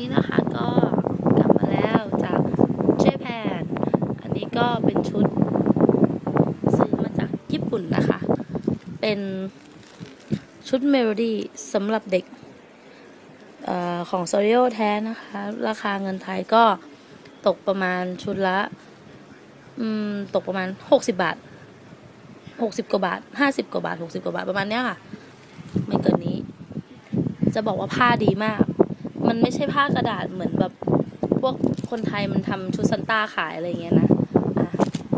นี้นะคะก็กลับมาแล้วจากเจแปนอันนี้ก็เป็นชุด ซื้อมาจากญี่ปุ่นนะคะ เป็นชุดเมโลดี้สำหรับเด็กออของโซ r ิโอแท้นะคะ ราคาเงินไทยก็ตกประมาณชุดละตกประมาณ 60 บาท 60 กว่าบาท 50 กว่าบาท 60 กว่าบาทประมาณเนี้ยค่ะ ไม่เกินนี้ จะบอกว่าผ้าดีมาก มันไม่ใช่ผ้ากระดาษเหมือนแบบพวกคนไทยมันทำชุดซันต้าขายอะไรเงี้ยนะอะ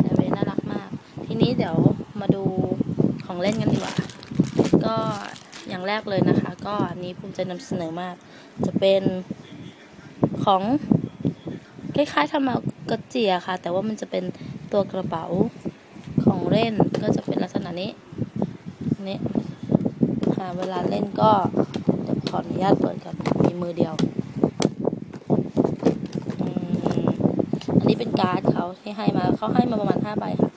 แต่เวน่ารักมาก ทีนี้เดี๋ยวมาดูของเล่นกันดีกว่า ก็อย่างแรกเลยนะคะ ก็อันนี้ภูมิใจนำเสนอมาก จะเป็นของคล้ายๆทำมากระเจียค่ะ แต่ว่ามันจะเป็นตัวกระเป๋าของเล่นก็จะเป็นลักษณะนี้นี่ค่ะเวลาเล่นก็ ขออนุญาตเปิดกับมีมือเดียวอันนี้เป็นการ์ดเขาที่ให้มาเขาให้มาประมาณห้าใบค่ะ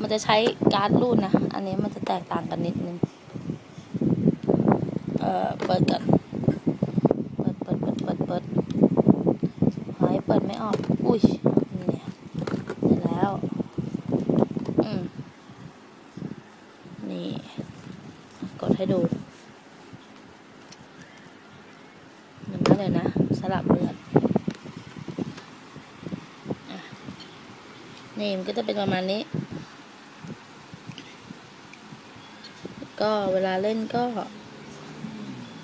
มันจะใช้การ์ดรูดนะอันนี้มันจะแตกต่างกันนิดนึงเอ่อเปิดกันเปิดเปิดเปิดเปิดเปิดหายเปิดไม่ออก อุ้ยนี่เนี่ยเสร็จแล้วอืมนี่กดให้ดูเหมือนนั่นเลยนะ สลับเลือดอะ นี่มันก็จะเป็นประมาณนี้ ก็เวลาเล่นก็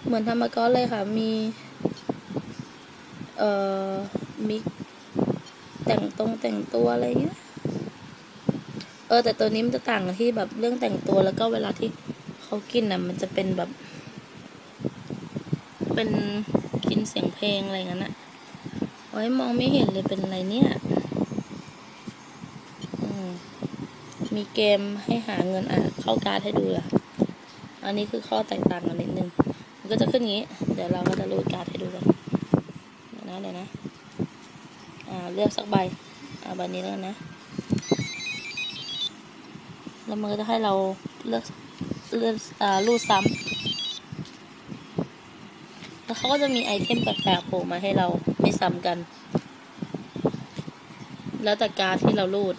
เหมือนทำมาก้อนเลยค่ะ มี เอ่อมิกแต่งตรงแต่งตัวอะไรเงี้ย เออ แต่ตัวนี้มันจะต่างที่แบบเรื่องแต่งตัวแล้วก็เวลาที่เขากินอะ มันจะเป็นแบบ เป็นกินเสียงเพลงอะไรเงี้ยนะโอ้ยมองไม่เห็นเลยเป็นอะไรเนี่ย อืม มีเกมให้หาเงินอะเข้าการ์ดให้ดูอะอันนี้คือข้อแตกต่างกันนิดนึง มันก็จะขึ้นงี้ เดี๋ยวเราก็จะรูดการ์ดให้ดูกันเดี๋ยวนะเดี๋ยวนะอ่าเลือกสักใบอ่าใบนี้แล้วกันนะ แล้วมันก็จะให้เราเลือกเลือกอ่ารูดซ้ำแล้วเขาก็จะมีไอเทมแปลกๆโผล่มาให้เราไม่ซ้ำกัน แล้วแต่การที่เรารูด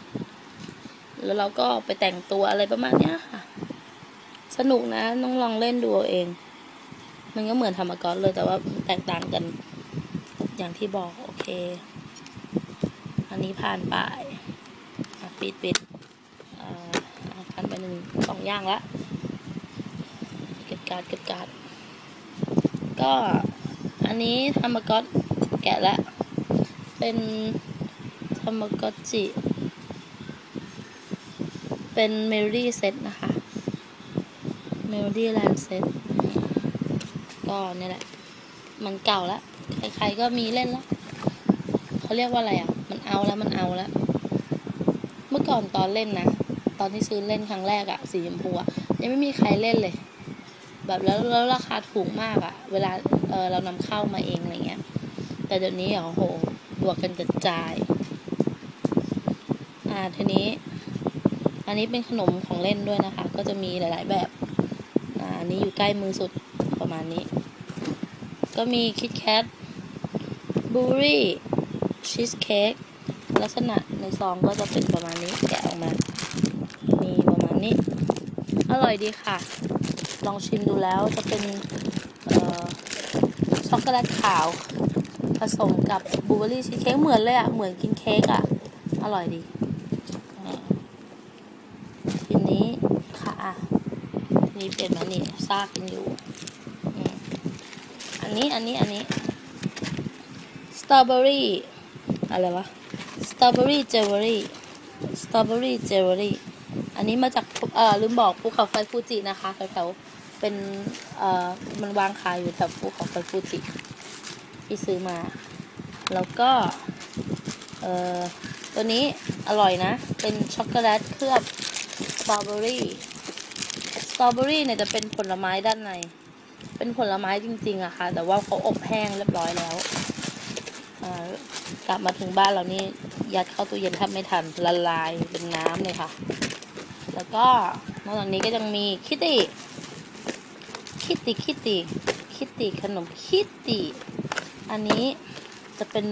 แล้วเราก็ไปแต่งตัวอะไรประมาณเนี้ยค่ะ สนุกนะต้องลองเล่นดูเอาเอง มันก็เหมือนทำมากอนเลยแต่ว่าแตกต่างกัน อย่างที่บอกโอเค อันนี้ผ่านไปปิดปิดอ่าผ่านไปหนึ่งสองอย่างละเก็บการเก็บการก็อันนี้ทำมากอนแกะล้วเป็นทำมากอจิ เป็นเมโลดี้เซตนะคะเมโลดี้แลนเซตก็นี่แหละ มันเก่าแล้ว ใครๆก็มีเล่นแล้วเขาเรียกว่าอะไรอะ มันเอาแล้วมันเอาแล้ว เมื่อก่อนตอนเล่นนะ ตอนที่ซื้อเล่นครั้งแรกอะสีชมพูอะยังไม่มีใครเล่นเลย แบบแล้วแล้วราคาถูกมากอะเวลาเออเรานำเข้ามาเองอะไรเงี้ย แต่เดี๋ยวนี้โอ้โห บวกกันกระจาย อ่าทีนี้ อันนี้เป็นขนมของเล่นด้วยนะคะ ก็จะมีหลาย ๆ แบบอันนี้อยู่ใกล้มือสุดประมาณนี้ ก็มีคิดแคทบูรี่ชีสเค้กลักษณะในซองก็จะเป็นประมาณนี้แกะออกมา มีประมาณนี้ อร่อยดีค่ะ ลองชิมดูแล้วจะเป็นช็อกโกแลตขาว ผสมกับบลูเบอร์รี่ชีสเค้กเหมือนเลยอะ่ะ เหมือนกินเค้กอะ่ะ อร่อยดี ทีนี้ค่ะอะ นี่เปลี่ยนมานี่ซากกันอยู่ อันนี้อันนี้อันนี้สตรอเบอรี่อะไรวะสตรอเบอรี่เจลเวอรี่สตรอเบอรี่เจลเวอรี่อันนี้มาจากเออลืมบอกภูเขาไฟฟูจินะคะแถวๆเป็นเอ่อมันวางขายอยู่แถวภูเขาไฟฟูจิที่ซื้อมา แล้วก็เอ่อตัวนี้อร่อยนะ เป็นช็อกโกแลตเคลือบสตรอเบอรี่ ตรอเบอรี่เนี่ยจะเป็นผลไม้ด้านใน เป็นผลไม้จริงๆอะค่ะ แต่ว่าเขาอบแห้งเรียบร้อยแล้ว กลับมาถึงบ้านเรานี่ยัดเข้าตู้เย็นแทบไม่ทันละลายเป็นน้ำเลยค่ะ แล้วก็นอกจากนี้ก็ยังมีคิตตี้คิตตี้คิตตี้คิตตี้ขนมคิตตี้อันนี้จะเป็น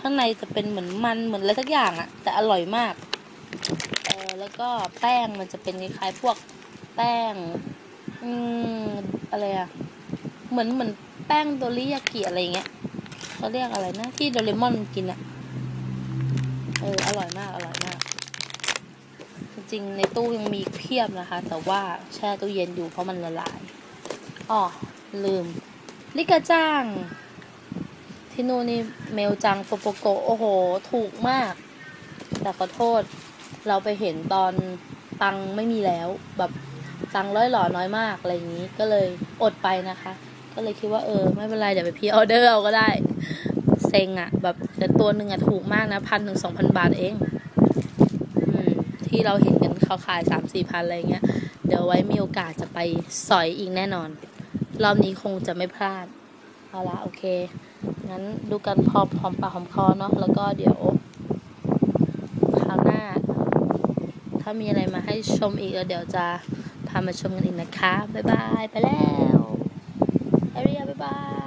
ข้างในจะเป็นเหมือนมันเหมือนอะไรสักอย่างอะแต่อร่อยมาก เออแล้วก็แป้งมันจะเป็นคล้ายๆพวก แป้ง อืมอะไรอะเหมือนเหมือนแป้งโดริยากิอะไรเงี้ยเขาเรียกอะไรนะ ที่โดเรมอนกินอะเอออร่อยมากอร่อยมาก จริงๆในตู้ยังมีเพียบนะคะ แต่ว่าแช่ตู้เย็นอยู่เพราะมันละลายอ๋อลืม ลิกาจ้าง ที่นู่นนี่เมลจังโปโปโกโอ้โห ถูกมาก แต่ขอโทษเราไปเห็นตอนตังไม่มีแล้วแบบ ตังร้อยหล่อน้อยมากอะไรอย่างนี้ก็เลยอดไปนะคะ ก็เลยคิดว่าเออ ไม่เป็นไรเดี๋ยวไปพีออเดอร์เอาก็ได้เซ็งอะแบบแต่ตัวหนึ่งอะถูกมากนะพันถึงสองพันบาทเองอที่เราเห็นกันเขาขายสามสี่พันอะไรเงี้ย เดี๋ยวไว้มีโอกาสจะไปสอยอีกแน่นอน รอบนี้คงจะไม่พลาด เอาละโอเค งั้นดูกันพอหอมปากหอมคอเนาะแล้วก็เดี๋ยวคราวหน้า ถ้ามีอะไรมาให้ชมอีกเดี๋ยวจะ พามาชมกันอีกนะคะ บ๊ายบาย ไปแล้วเอเรียบ๊ายบาย